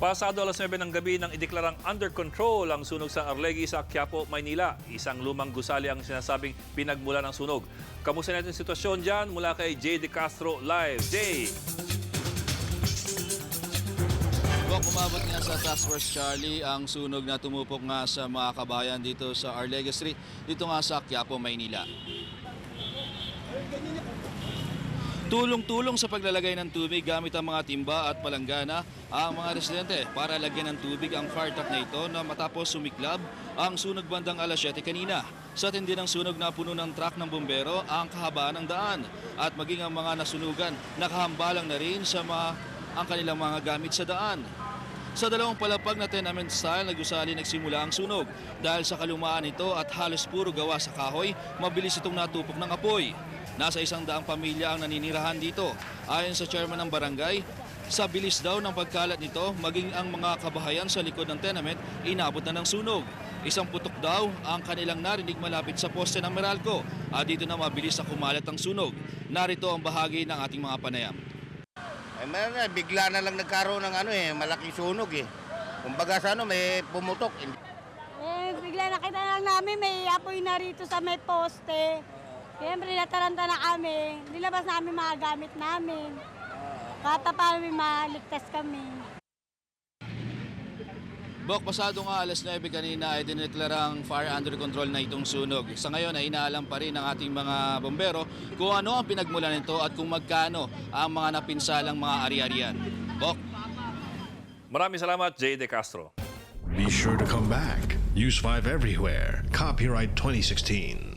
Pasado alas 9 ng gabi nang ideklarang under control ang sunog sa Arlegui sa Quiapo, Maynila. Isang lumang gusali ang sinasabing pinagmula ng sunog. Kamusta natin sitwasyon dyan mula kay Jay De Castro live. Jay! Bok, umabot nga sa Task Force Charlie ang sunog na tumupok nga sa mga kabayan dito sa Arlega Street, dito nga sa Quiapo, Maynila. Tulong-tulong sa paglalagay ng tubig gamit ang mga timba at palanggana ang mga residente para lagyan ng tubig ang fire truck na ito na matapos sumiklab ang sunog bandang alas 7 kanina. Sa tindi ng sunog na puno ng truck ng bumbero ang kahabaan ng daan at maging ang mga nasunugan nakahambalang na rin sa mga ang kanilang mga gamit sa daan. Sa dalawang palapag na tenement style na gusali nagsimula ang sunog. Dahil sa kalumaan nito at halos puro gawa sa kahoy, mabilis itong natupok ng apoy. Nasa isang daang pamilya ang naninirahan dito. Ayon sa chairman ng barangay, sa bilis daw ng pagkalat nito, maging ang mga kabahayan sa likod ng tenement, inabot na ng sunog. Isang putok daw ang kanilang narinig malapit sa poste ng Meralco at dito na mabilis na kumalat ang sunog. Narito ang bahagi ng ating mga panayam. Eh, meron na, bigla na lang nagkaroon ng ano eh, malaking sunog eh. Kumbaga sa ano, may pumutok. Eh, bigla nakita lang namin may apoy na rito sa may poste. Siyempre, nataranta na kami. Nilabas namin mga gamit namin. Kata pa kami maligtas kami. Bok, pasado nga alas 9 kanina ay dineklarang fire under control na itong sunog. Sa ngayon ay inaalam pa rin ng ating mga bombero kung ano ang pinagmulan nito at kung magkano ang mga napinsalang mga ari-arian. Bok, Maraming salamat, Jay De Castro. Be sure to come back. Use 5 everywhere. Copyright 2016.